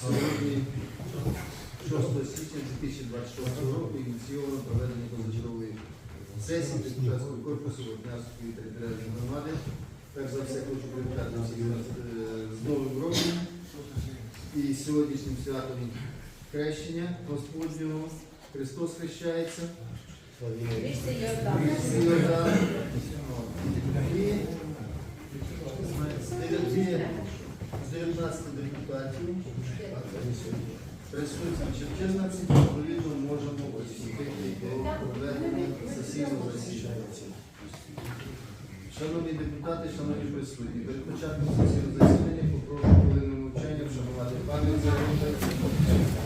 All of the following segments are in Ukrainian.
Сьогодні, 6 січня 2026 року, ініційовано проведення позачергової сесії депутатського корпусу Вапнярської територіальної громади. Так за все хочу привітати всіх нас е, з Новим роком і сьогоднішнім святом хрещення Господнього. Христос хрещається. І з 19 депутатів присутні 14, відповідно, можемо приступити до проведення сесійного засідання. Шановні депутати, шановні присутні, перед початком сесійного засідання попрошу хвилину мовчання вшанувати пам'ять за Буду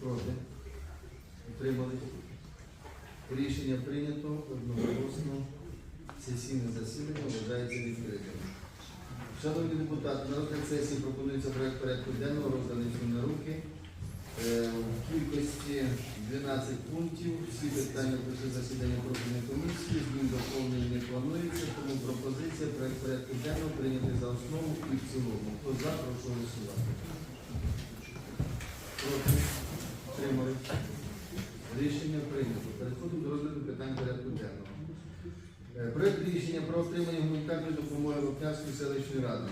Проти? Утримались? Рішення прийнято одноголосно. Сесійне засідання вважається відкритим. Шановні депутати, на розгляд сесії пропонується проект порядку денного, розданий на руки. Е, В кількості 12 пунктів. Всі питання пройшли засідання профільної комісії. Змін доповнень не планується, тому пропозиція проект порядку денного прийняти за основу і в цілому. Хто за, прошу голосувати. Проти? Тримали. Рішення прийнято. Переходимо до розгляду питань порядку денного. Е, Проект рішення про отримання гуманітарної допомоги Вапнярської селищної ради.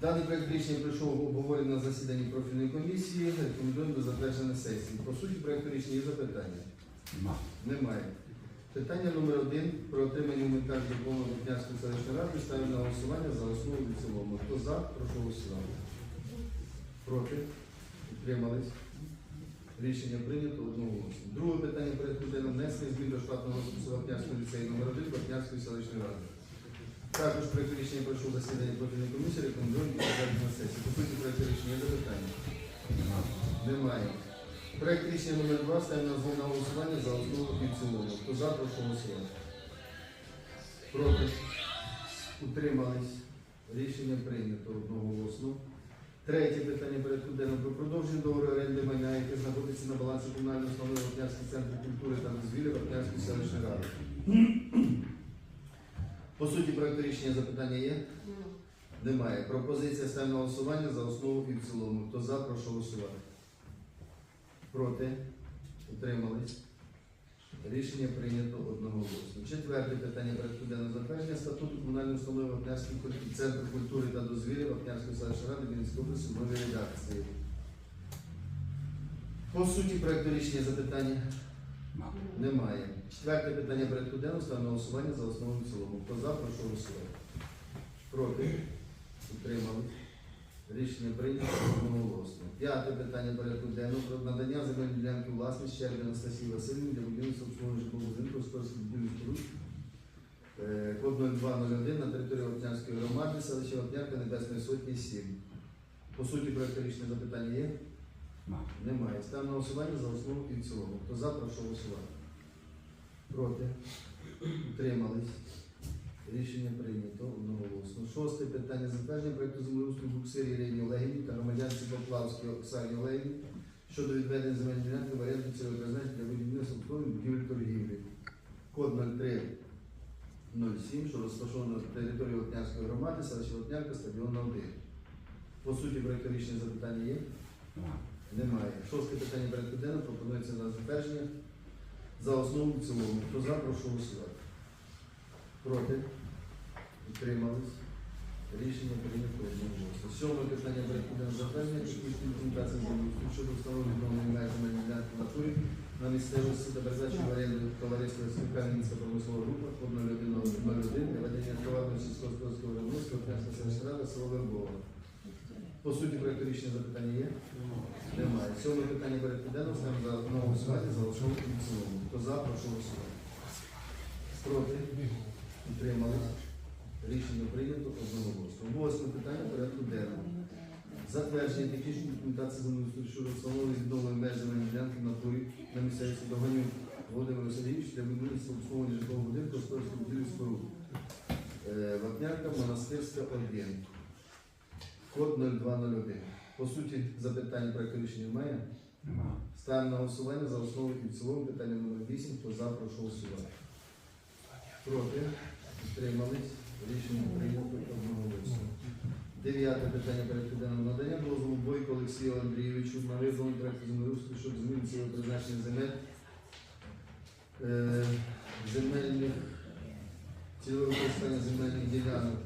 Даний проект рішення пройшов обговорення на засіданні профільної комісії. Рекомендуємо до затвердження сесії. По суті, проекту рішення є запитання? Немає. Питання номер один про отримання гуманітарної допомоги Вапнярської селищної ради ставлю на голосування за основу і цілому. Хто за, прошу голосувати. Проти? Утримались? Рішення прийнято одноголосно. Друге питання порядку денного внесення змін до штатного розпису Вапнярського ліцею номер 1 Вапнярської селищної ради. Також проект рішення пройшов засідання профільної комісії, рекомендуємо підтримати на сесії. Купити проект рішення є запитання? Немає. Проект рішення номер 2 ставимо на згодне голосування за основу і цілому. Хто за, прошу голосувати. Проти? Утримались. Рішення прийнято одноголосно. Третє питання порядку денного про продовження договору оренди майна, яке знаходиться на балансі комунальної установи Вапнярський центр культури та дозвілля Вапнярської селищної ради. По суті, проекту рішення запитання є? Немає. Пропозиція ставлю на голосування за основу і в цілому. Хто за, прошу голосувати. Проти? Утримались? Рішення прийнято одноголосно. Четверте питання порядку денного затвердження статуту комунальної установи Вапнярський куль- центр культури та дозвілля Вапнярської селищної ради Вінницької області в новій редакції. По суті, проекту рішення запитання немає. Четверте питання порядку денного ставлю на голосування за основу в цілому. Хто за, прошу голосувати. Проти? Утримали. Рішення прийнято одноголосно. П'яте питання порядку денного про надання земельної ділянки власність Щербі Анастасії Васильівні для будівництва обслуговування житлового будинку господарських будівлі споруд е, код 0201 на території Вапнярської громади, селища Вапнярка Небесної Сотні 7. По суті, проекту рішення запитання є? Немає. Ставимо на голосування за основу і в цілому. Хто за, прошу голосувати. Проти? Утримались. Рішення прийнято одноголосно. Шосте питання затвердження проекту землеустрою Буксирі Ірині Олегівні та громадянці Поплавській Оксані Олегівні щодо відведення земельної ділянки в оренду цільового для будівництва будівель торгівлі. Код 0307, що розташовано на території Лотнянської громади, селища Лотнянка, стадіон 1. По суті, проекту рішення запитання є? Немає. Шосте питання порядку денного пропонується на затвердження за основу цілому. Хто за, прошу голосувати. Проти? Утримались? Рішення прийнято одноголосно. Сьоме питання порядку денного затвердження технічної документації землеустрою щодо встановлення меж земельної ділянки на місцевості та передачі в оренду товариства Мінська промислова група код 0101 для ведення товарного сільськогосподарського виробництва Князька селищна рада село Вербова. По суті, проекту рішення запитання є? Немає. Сьоме питання денного ставимо за на голосування за в цілому. Хто за, прошу голосувати. Проти? Утримались? Рішення прийнято одноголосно. Восьме питання порядку денного. Затвердження технічної документації землеустрою щодо встановлення відновлення меж земельної ділянки в натурі на місцевості Доганюк Володимир Васильович для будівництва обслуговування житлового будинку господарської будівлі споруд. Е, Вапнярка, монастирська 1. Код 0201. По суті, запитання проекту рішення немає. Ставимо на голосування за основу і в цілому питання номер 8. Хто за, прошу голосувати. Проти? Утримались? Рішення прийнято одноголосно. Дев'яте питання порядку денного надання дозволу Бойко Олексію Андрійовичу на визнання проекту землеустрою щодо зміни цього призначення земель е, земельних цільове використання земельних ділянок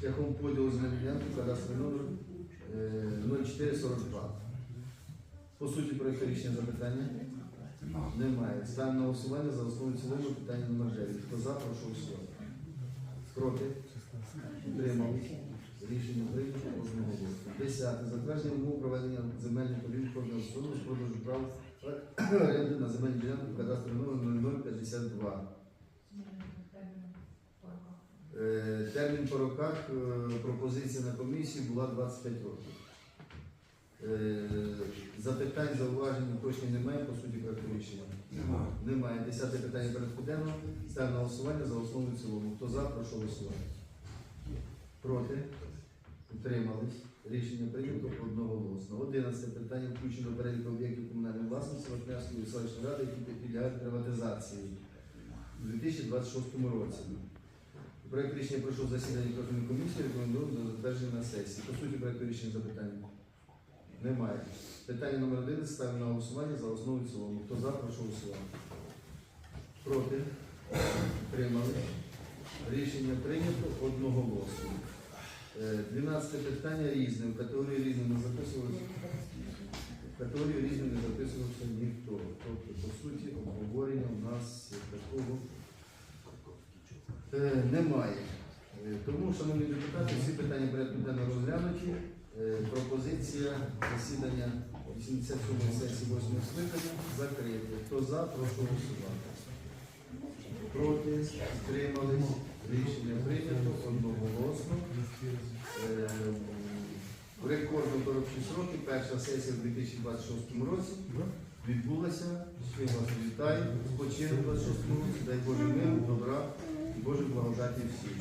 шляхом поділу земельних ділянки кадастровий номер е, 0442. По суті, проекту рішення запитання немає. Ставимо на голосування за основу цілому питання номер 9. Хто за, прошу голосувати. Проти? Утримались? Рішення прийнято одноголосно. Десяте. Затвердження умов проведення земельних полів кожного суду з продажу прав оренди на земельні ділянки кадастровий номер 0052. Е, Термін по роках, е, пропозиція на комісії була 25 років. Е, Запитань, зауважень, уточнень немає, по суті, проекту рішення. Немає. Десяте питання порядку денного. Ставимо на голосування за основу і цілому. Хто за, прошу голосувати. Проти? Утримались. Рішення прийнято одноголосно. Одинадцяте питання включено до переліку об'єктів комунальної власності Вапнярської селищної ради, які підлягають приватизації у 2026 році. Проект рішення пройшов засідання профільної комісії, рекомендуємо до затвердження на сесії. По суті, проекту рішення запитання немає. Питання номер 11 ставимо на голосування за основу і цілому. Хто за, прошу голосувати. Проти? Утримали. Рішення прийнято одноголосно. Е, 12 питання різне. В категорії різне не записувалося. В категорію не записувався ніхто. Тобто, по суті, обговорення у нас такого е, немає. Е, Тому, шановні депутати, всі питання порядку денного розглянуті. Е, Пропозиція засідання 87 сесії 8 скликання закрити. Хто за, прошу голосувати. Проти, стримались. Рішення прийнято одноголосно. Е, В рекордно короткі сроки перша сесія в 2026 році відбулася. Ще вас вітаю. Спочинку 26 році. Дай Боже миру, добра і Божої благодаті всім.